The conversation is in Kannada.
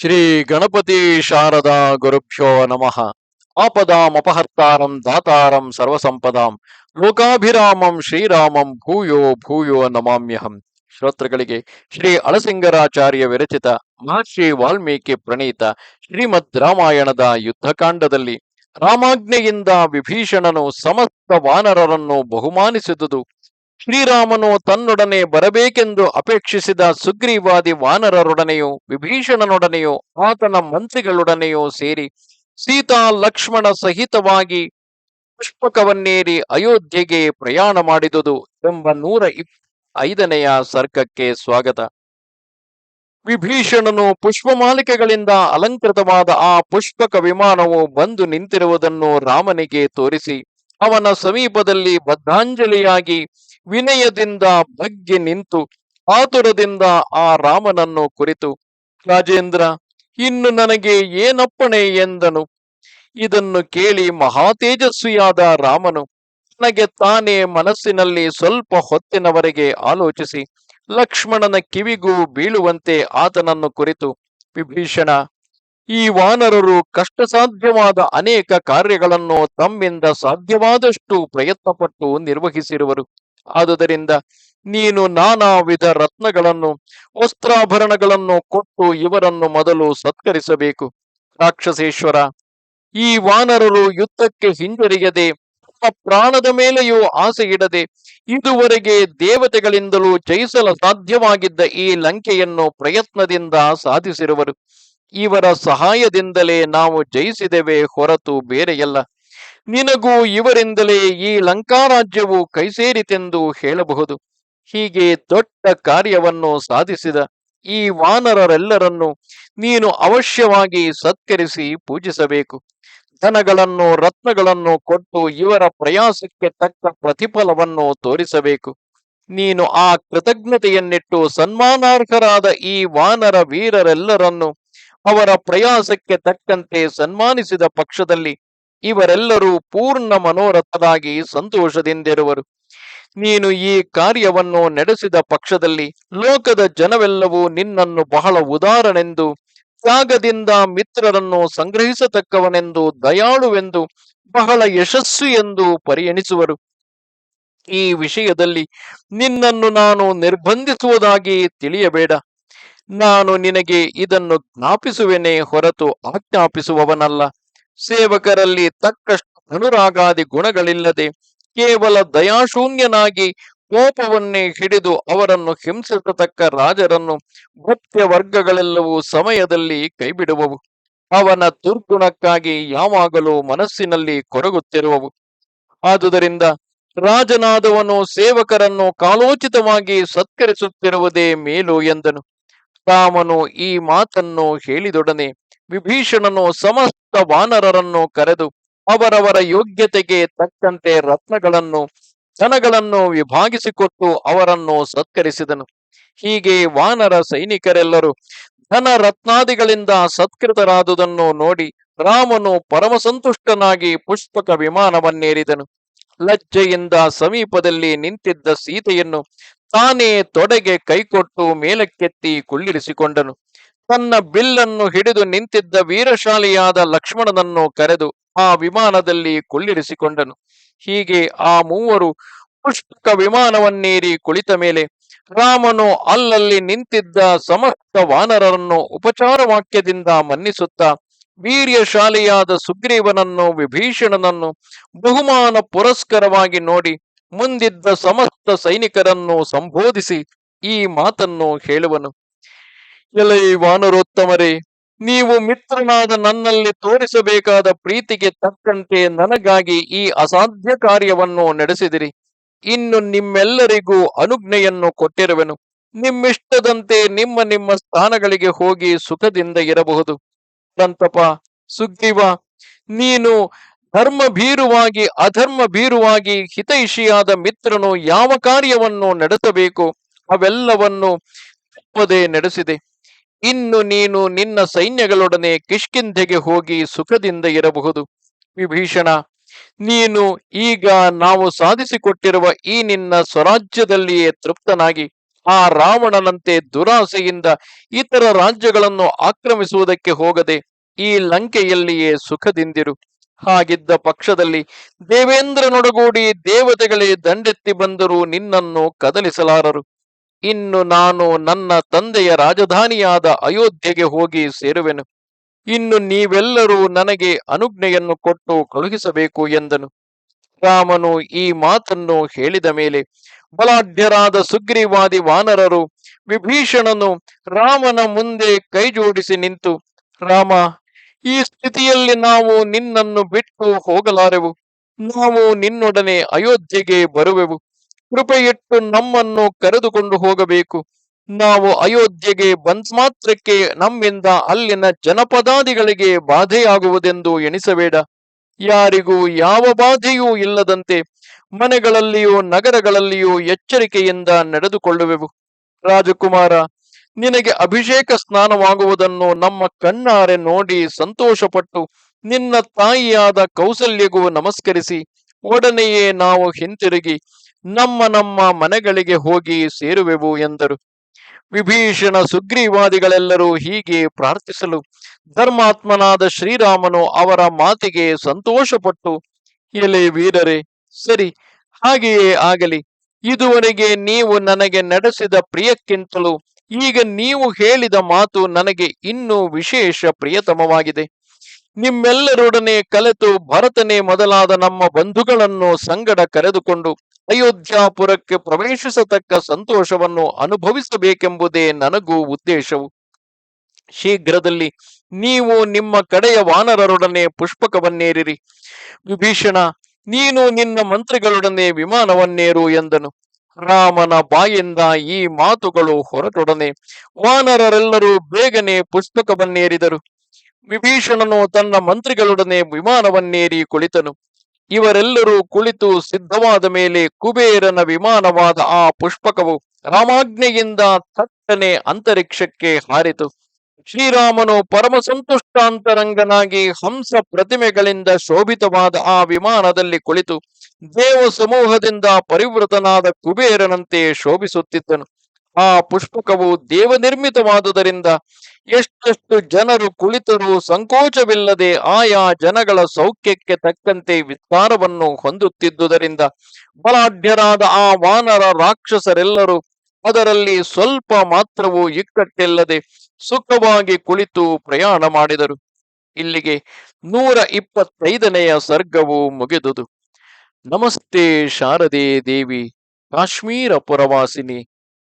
ಶ್ರೀ ಗಣಪತಿ ಶಾರದಾ ಗುರುಭ್ಯೋ ನಮಃ. ಆಪದಾಮಪಹರ್ತಾರಂ ದಾತಾರಂ ಸರ್ವಸಂಪದಾಂ. ಲೋಕಾಭಿರಾಮಂ ಶ್ರೀರಾಮಂ ಭೂಯೋ ಭೂಯೋ ನಮಾಮ್ಯಹಂ. ಶ್ರೋತೃಗಳಿಗೆ ಶ್ರೀ ಅಳಸಿಂಗರಾಚಾರ್ಯ ವಿರಚಿತ ಮಹರ್ಷಿ ವಾಲ್ಮೀಕಿ ಪ್ರಣೀತ ಶ್ರೀಮದ್ ರಾಮಾಯಣದ ಯುದ್ಧಕಾಂಡದಲ್ಲಿ ರಾಮಾಜ್ಞೆಯಿಂದ ವಿಭೀಷಣನು ಸಮಸ್ತ ವಾನರರನ್ನು ಬಹುಮಾನಿಸಿದುದು. ಶ್ರೀರಾಮನು ತನ್ನೊಡನೆ ಬರಬೇಕೆಂದು ಅಪೇಕ್ಷಿಸಿದ ಸುಗ್ರೀವಾದಿ ವಾನರರೊಡನೆಯೂ, ವಿಭೀಷಣನೊಡನೆಯೂ, ಆತನ ಮಂತ್ರಿಗಳೊಡನೆಯೂ ಸೇರಿ ಸೀತಾ ಲಕ್ಷ್ಮಣ ಸಹಿತವಾಗಿ ಪುಷ್ಪಕವನ್ನೇರಿ ಅಯೋಧ್ಯೆಗೆ ಪ್ರಯಾಣ ಮಾಡಿದುದು ಎಂಬ ನೂರ ಐದನೆಯ ಸರ್ಗಕ್ಕೆ ಸ್ವಾಗತ. ವಿಭೀಷಣನು ಪುಷ್ಪಮಾಲಿಕೆಗಳಿಂದ ಅಲಂಕೃತವಾದ ಆ ಪುಷ್ಪಕ ವಿಮಾನವು ಬಂದು ನಿಂತಿರುವುದನ್ನು ರಾಮನಿಗೆ ತೋರಿಸಿ, ಅವನ ಸಮೀಪದಲ್ಲಿ ಬದ್ಧಾಂಜಲಿಯಾಗಿ ವಿನಯದಿಂದ ಬಗ್ಗಿ ನಿಂತು ಆತುರದಿಂದ ಆ ರಾಮನನ್ನು ಕುರಿತು, ರಾಜೇಂದ್ರ, ಇನ್ನು ನನಗೆ ಏನಪ್ಪಣೆ ಎಂದನು? ಇದನ್ನು ಕೇಳಿ ಮಹಾತೇಜಸ್ವಿಯಾದ ರಾಮನು ನನಗೆ ತಾನೇ ಮನಸ್ಸಿನಲ್ಲಿ ಸ್ವಲ್ಪ ಹೊತ್ತಿನವರೆಗೆ ಆಲೋಚಿಸಿ, ಲಕ್ಷ್ಮಣನ ಕಿವಿಗೂ ಬೀಳುವಂತೆ ಆತನನ್ನು ಕುರಿತು, ವಿಭೀಷಣ, ಈ ವಾನರರು ಕಷ್ಟ ಸಾಧ್ಯವಾದ ಅನೇಕ ಕಾರ್ಯಗಳನ್ನು ತಮ್ಮಿಂದ ಸಾಧ್ಯವಾದಷ್ಟು ಪ್ರಯತ್ನಪಟ್ಟು ನಿರ್ವಹಿಸಿರುವರು. ಆದುದರಿಂದ ನೀನು ನಾನಾ ವಿಧ ರತ್ನಗಳನ್ನು, ವಸ್ತ್ರಾಭರಣಗಳನ್ನು ಕೊಟ್ಟು ಇವರನ್ನು ಮೊದಲು ಸತ್ಕರಿಸಬೇಕು. ರಾಕ್ಷಸೇಶ್ವರ, ಈ ವಾನರರು ಯುದ್ಧಕ್ಕೆ ಹಿಂಜರಿಯದೆ, ತಮ್ಮ ಪ್ರಾಣದ ಮೇಲೆಯೂ ಆಸೆ ಇಡದೆ ಇದುವರೆಗೆ ದೇವತೆಗಳಿಂದಲೂ ಜಯಿಸಲು ಸಾಧ್ಯವಾಗಿದ್ದ ಈ ಲಂಕೆಯನ್ನು ಪ್ರಯತ್ನದಿಂದ ಸಾಧಿಸಿರುವರು. ಇವರ ಸಹಾಯದಿಂದಲೇ ನಾವು ಜಯಿಸಿದೆವೆ ಹೊರತು ಬೇರೆಯಲ್ಲ. ನಿನಗೂ ಇವರಿಂದಲೇ ಈ ಲಂಕಾ ಲಂಕಾರಾಜ್ಯವು ಕೈಸೇರಿತೆಂದು ಹೇಳಬಹುದು. ಹೀಗೆ ದೊಡ್ಡ ಕಾರ್ಯವನ್ನು ಸಾಧಿಸಿದ ಈ ವಾನರರೆಲ್ಲರನ್ನು ನೀನು ಅವಶ್ಯವಾಗಿ ಸತ್ಕರಿಸಿ ಪೂಜಿಸಬೇಕು. ಧನಗಳನ್ನು, ರತ್ನಗಳನ್ನು ಕೊಟ್ಟು ಇವರ ಪ್ರಯಾಸಕ್ಕೆ ತಕ್ಕ ಪ್ರತಿಫಲವನ್ನು ತೋರಿಸಬೇಕು. ನೀನು ಆ ಕೃತಜ್ಞತೆಯನ್ನಿಟ್ಟು ಸನ್ಮಾನಾರ್ಹರಾದ ಈ ವಾನರ ವೀರರೆಲ್ಲರನ್ನು ಅವರ ಪ್ರಯಾಸಕ್ಕೆ ತಕ್ಕಂತೆ ಸನ್ಮಾನಿಸಿದ ಪಕ್ಷದಲ್ಲಿ ಇವರೆಲ್ಲರೂ ಪೂರ್ಣ ಮನೋರಥರಾಗಿ ಸಂತೋಷದಿಂದಿರುವರು. ನೀನು ಈ ಕಾರ್ಯವನ್ನು ನಡೆಸಿದ ಪಕ್ಷದಲ್ಲಿ ಲೋಕದ ಜನವೆಲ್ಲವೂ ನಿನ್ನನ್ನು ಬಹಳ ಉದಾರನೆಂದು, ತ್ಯಾಗದಿಂದ ಮಿತ್ರರನ್ನು ಸಂಗ್ರಹಿಸತಕ್ಕವನೆಂದು, ದಯಾಳುವೆಂದು, ಬಹಳ ಯಶಸ್ಸು ಎಂದು ಪರಿಗಣಿಸುವರು. ಈ ವಿಷಯದಲ್ಲಿ ನಿನ್ನನ್ನು ನಾನು ನಿರ್ಬಂಧಿಸುವುದಾಗಿ ತಿಳಿಯಬೇಡ. ನಾನು ನಿನಗೆ ಇದನ್ನು ಜ್ಞಾಪಿಸುವೆನೇ ಹೊರತು ಆಜ್ಞಾಪಿಸುವವನಲ್ಲ. ಸೇವಕರಲ್ಲಿ ತಕ್ಕಷ್ಟು ಅನುರಾಗಾದಿ ಗುಣಗಳಿಲ್ಲದೆ ಕೇವಲ ದಯಾಶೂನ್ಯನಾಗಿ ಕೋಪವನ್ನೇ ಹಿಡಿದು ಅವರನ್ನು ಹಿಂಸಿಸತಕ್ಕ ರಾಜರನ್ನು ಭಕ್ತ್ಯ ವರ್ಗಗಳೆಲ್ಲವೂ ಸಮಯದಲ್ಲಿ ಕೈಬಿಡುವವು. ಅವನ ದುರ್ಗುಣಕ್ಕಾಗಿ ಯಾವಾಗಲೂ ಮನಸ್ಸಿನಲ್ಲಿ ಕೊರಗುತ್ತಿರುವವು. ಆದುದರಿಂದ ರಾಜನಾದವನು ಸೇವಕರನ್ನು ಕಾಲೋಚಿತವಾಗಿ ಸತ್ಕರಿಸುತ್ತಿರುವುದೇ ಮೇಲು ಎಂದನು. ರಾಮನು ಈ ಮಾತನ್ನು ಹೇಳಿದೊಡನೆ ವಿಭೀಷಣನು ಸಮಸ್ತ ವಾನರರನ್ನು ಕರೆದು ಅವರವರ ಯೋಗ್ಯತೆಗೆ ತಕ್ಕಂತೆ ರತ್ನಗಳನ್ನು, ಧನಗಳನ್ನು ವಿಭಾಗಿಸಿಕೊಟ್ಟು ಅವರನ್ನು ಸತ್ಕರಿಸಿದನು. ಹೀಗೆ ವಾನರ ಸೈನಿಕರೆಲ್ಲರೂ ಧನ ರತ್ನಾದಿಗಳಿಂದ ಸತ್ಕೃತರಾದುದನ್ನು ನೋಡಿ ರಾಮನು ಪರಮಸಂತುಷ್ಟನಾಗಿ ಪುಷ್ಪಕ ವಿಮಾನವನ್ನೇರಿದನು. ಲಜ್ಜೆಯಿಂದ ಸಮೀಪದಲ್ಲಿ ನಿಂತಿದ್ದ ಸೀತೆಯನ್ನು ತಾನೇ ತೊಡೆಗೆ ಕೈಕೊಟ್ಟು ಮೇಲಕ್ಕೆತ್ತಿ ಕುಳ್ಳಿರಿಸಿಕೊಂಡನು. ತನ್ನ ಬಿಲ್ಲನ್ನು ಹಿಡಿದು ನಿಂತಿದ್ದ ವೀರಶಾಲಿಯಾದ ಲಕ್ಷ್ಮಣನನ್ನು ಕರೆದು ಆ ವಿಮಾನದಲ್ಲಿ ಕುಳ್ಳಿರಿಸಿಕೊಂಡನು. ಹೀಗೆ ಆ ಮೂವರು ಪುಷ್ಪಕ ವಿಮಾನವನ್ನೇರಿ ಕುಳಿತ ಮೇಲೆ ರಾಮನು ಅಲ್ಲಲ್ಲಿ ನಿಂತಿದ್ದ ಸಮಸ್ತ ವಾನರರನ್ನು ಉಪಚಾರ ವಾಕ್ಯದಿಂದ ಮನ್ನಿಸುತ್ತಾ ವೀರ್ಯಶಾಲಿಯಾದ ಸುಗ್ರೀವನನ್ನು ವಿಭೀಷಣನನ್ನು ಬಹುಮಾನ ಪುರಸ್ಕರವಾಗಿ ನೋಡಿ ಮುಂದಿದ್ದ ಸಮಸ್ತ ಸೈನಿಕರನ್ನು ಸಂಬೋಧಿಸಿ ಈ ಮಾತನ್ನು ಹೇಳುವನು. ಎಲೈ ವಾನರೋತ್ತಮರೇ, ನೀವು ಮಿತ್ರನಾದ ನನ್ನಲ್ಲಿ ತೋರಿಸಬೇಕಾದ ಪ್ರೀತಿಗೆ ತಕ್ಕಂತೆ ನನಗಾಗಿ ಈ ಅಸಾಧ್ಯ ಕಾರ್ಯವನ್ನು ನಡೆಸಿದಿರಿ. ಇನ್ನು ನಿಮ್ಮೆಲ್ಲರಿಗೂ ಅನುಜ್ಞೆಯನ್ನು ಕೊಟ್ಟಿರುವೆನು. ನಿಮ್ಮಿಷ್ಟದಂತೆ ನಿಮ್ಮ ನಿಮ್ಮ ಸ್ಥಾನಗಳಿಗೆ ಹೋಗಿ ಸುಖದಿಂದ ಇರಬಹುದು. ಸಂತಪ, ಸುಗ್ರೀವ, ನೀನು ಧರ್ಮ ಭೀರುವಾಗಿ ಅಧರ್ಮ ಭೀರುವಾಗಿ ಹಿತೈಷಿಯಾದ ಮಿತ್ರನು ಯಾವ ಕಾರ್ಯವನ್ನು ನಡೆಸಬೇಕು, ಅವೆಲ್ಲವನ್ನು ತಪ್ಪದೆ ನಡೆಸಿದೆ. ಇನ್ನು ನೀನು ನಿನ್ನ ಸೈನ್ಯಗಳೊಡನೆ ಕಿಷ್ಕಿಂಧೆಗೆ ಹೋಗಿ ಸುಖದಿಂದ ಇರಬಹುದು. ವಿಭೀಷಣ, ನೀನು ಈಗ ನಾವು ಸಾಧಿಸಿಕೊಟ್ಟಿರುವ ಈ ನಿನ್ನ ಸ್ವರಾಜ್ಯದಲ್ಲಿಯೇ ತೃಪ್ತನಾಗಿ, ಆ ರಾವಣನಂತೆ ದುರಾಸೆಯಿಂದ ಇತರ ರಾಜ್ಯಗಳನ್ನು ಆಕ್ರಮಿಸುವುದಕ್ಕೆ ಹೋಗದೆ ಈ ಲಂಕೆಯಲ್ಲಿಯೇ ಸುಖದಿಂದಿರು. ಹಾಗಿದ್ದ ಪಕ್ಷದಲ್ಲಿ ದೇವೇಂದ್ರನೊಡಗೂಡಿ ದೇವತೆಗಳೇ ದಂಡೆತ್ತಿ ಬಂದರೂ ನಿನ್ನನ್ನು ಕದಲಿಸಲಾರರು. ಇನ್ನು ನಾನು ನನ್ನ ತಂದೆಯ ರಾಜಧಾನಿಯಾದ ಅಯೋಧ್ಯೆಗೆ ಹೋಗಿ ಸೇರುವೆನು. ಇನ್ನು ನೀವೆಲ್ಲರೂ ನನಗೆ ಅನುಜ್ಞೆಯನ್ನು ಕೊಟ್ಟು ಕಳುಹಿಸಬೇಕು ಎಂದನು. ರಾಮನು ಈ ಮಾತನ್ನು ಹೇಳಿದ ಮೇಲೆ ಬಲಾಢ್ಯರಾದ ಸುಗ್ರೀವಾದಿ ವಾನರರು ವಿಭೀಷಣನು ರಾಮನ ಮುಂದೆ ಕೈಜೋಡಿಸಿ ನಿಂತು, ರಾಮ, ಈ ಸ್ಥಿತಿಯಲ್ಲಿ ನಾವು ನಿನ್ನನ್ನು ಬಿಟ್ಟು ಹೋಗಲಾರೆವು. ನಾವು ನಿನ್ನೊಡನೆ ಅಯೋಧ್ಯೆಗೆ ಬರುವೆವು. ಕೃಪೆಯಿಟ್ಟು ನಮ್ಮನ್ನು ಕರೆದುಕೊಂಡು ಹೋಗಬೇಕು. ನಾವು ಅಯೋಧ್ಯೆಗೆ ಬಂದ ಮಾತ್ರಕ್ಕೆ ನಮ್ಮಿಂದ ಅಲ್ಲಿನ ಜನಪದಾದಿಗಳಿಗೆ ಬಾಧೆಯಾಗುವುದೆಂದು ಎಣಿಸಬೇಡ. ಯಾರಿಗೂ ಯಾವ ಬಾಧೆಯೂ ಇಲ್ಲದಂತೆ ಮನೆಗಳಲ್ಲಿಯೂ ನಗರಗಳಲ್ಲಿಯೂ ಎಚ್ಚರಿಕೆಯಿಂದ ನಡೆದುಕೊಳ್ಳುವೆವು. ರಾಜಕುಮಾರ, ನಿನಗೆ ಅಭಿಷೇಕ ಸ್ನಾನವಾಗುವುದನ್ನು ನಮ್ಮ ಕಣ್ಣಾರೆ ನೋಡಿ ಸಂತೋಷಪಟ್ಟು ನಿನ್ನ ತಾಯಿಯಾದ ಕೌಸಲ್ಯಗೂ ನಮಸ್ಕರಿಸಿ, ಒಡನೆಯೇ ನಾವು ಹಿಂತಿರುಗಿ ನಮ್ಮ ನಮ್ಮ ಮನೆಗಳಿಗೆ ಹೋಗಿ ಸೇರುವೆವು ಎಂದರು. ವಿಭೀಷಣ ಸುಗ್ರೀವಾದಿಗಳೆಲ್ಲರೂ ಹೀಗೆ ಪ್ರಾರ್ಥಿಸಲು ಧರ್ಮಾತ್ಮನಾದ ಶ್ರೀರಾಮನು ಅವರ ಮಾತಿಗೆ ಸಂತೋಷಪಟ್ಟು, ಎಲೆ ವೀರರೇ, ಸರಿ, ಹಾಗೆಯೇ ಆಗಲಿ. ಇದುವರೆಗೆ ನೀವು ನನಗೆ ನಡೆಸಿದ ಪ್ರಿಯಕ್ಕಿಂತಲೂ ಈಗ ನೀವು ಹೇಳಿದ ಮಾತು ನನಗೆ ಇನ್ನೂ ವಿಶೇಷ ಪ್ರಿಯತಮವಾಗಿದೆ. ನಿಮ್ಮೆಲ್ಲರೊಡನೆ ಕಲೆತು ಭರತನೇ ಮೊದಲಾದ ನಮ್ಮ ಬಂಧುಗಳನ್ನು ಸಂಗಡ ಕರೆದುಕೊಂಡು ಅಯೋಧ್ಯಾಪುರಕ್ಕೆ ಪ್ರವೇಶಿಸತಕ್ಕ ಸಂತೋಷವನ್ನು ಅನುಭವಿಸಬೇಕೆಂಬುದೇ ನನಗೂ ಉದ್ದೇಶವು. ಶೀಘ್ರದಲ್ಲಿ ನೀವು ನಿಮ್ಮ ಕಡೆಯ ವಾನರರೊಡನೆ ಪುಷ್ಪಕವನ್ನೇರಿರಿ. ವಿಭೀಷಣ, ನೀನು ನಿನ್ನ ಮಂತ್ರಿಗಳೊಡನೆ ವಿಮಾನವನ್ನೇರು ಎಂದನು. ರಾಮನ ಬಾಯಿಂದ ಈ ಮಾತುಗಳು ಹೊರಟೊಡನೆ ವಾನರರೆಲ್ಲರೂ ಬೇಗನೆ ಪುಷ್ಪಕವನ್ನೇರಿದರು. ವಿಭೀಷಣನು ತನ್ನ ಮಂತ್ರಿಗಳೊಡನೆ ವಿಮಾನವನ್ನೇರಿ ಕುಳಿತನು. ಇವರೆಲ್ಲರೂ ಕುಳಿತು ಸಿದ್ಧವಾದ ಮೇಲೆ ಕುಬೇರನ ವಿಮಾನವಾದ ಆ ಪುಷ್ಪಕವು ರಾಮಾಜ್ಞೆಯಿಂದ ಥಟ್ಟನೆ ಅಂತರಿಕ್ಷಕ್ಕೆ ಹಾರಿತು. ಶ್ರೀರಾಮನು ಪರಮ ಸಂತುಷ್ಟಾಂತರಂಗನಾಗಿ ಹಂಸ ಪ್ರತಿಮೆಗಳಿಂದ ಶೋಭಿತವಾದ ಆ ವಿಮಾನದಲ್ಲಿ ಕುಳಿತು ದೇವ ಸಮೂಹದಿಂದ ಪರಿವೃತನಾದ ಕುಬೇರನಂತೆ ಶೋಭಿಸುತ್ತಿದ್ದನು. ಆ ಪುಷ್ಪಕವು ದೇವನಿರ್ಮಿತವಾದುದರಿಂದ ಎಷ್ಟೆಷ್ಟು ಜನರು ಕುಳಿತರೂ ಸಂಕೋಚವಿಲ್ಲದೆ ಆಯಾ ಜನಗಳ ಸೌಖ್ಯಕ್ಕೆ ತಕ್ಕಂತೆ ವಿಸ್ತಾರವನ್ನು ಹೊಂದುತ್ತಿದ್ದುದರಿಂದ ಬಲಾಢ್ಯರಾದ ಆ ವಾನರ ರಾಕ್ಷಸರೆಲ್ಲರೂ ಅದರಲ್ಲಿ ಸ್ವಲ್ಪ ಮಾತ್ರವೂ ಇಕ್ಕಟ್ಟಿಲ್ಲದೆ ಸುಖವಾಗಿ ಕುಳಿತು ಪ್ರಯಾಣ ಮಾಡಿದರು. ಇಲ್ಲಿಗೆ ನೂರ ಇಪ್ಪತ್ತೈದನೆಯ ಸರ್ಗವು ಮುಗಿದುದು. ನಮಸ್ತೆ ಶಾರದೆ ದೇವಿ, ಕಾಶ್ಮೀರ ಪುರವಾಸಿನಿ.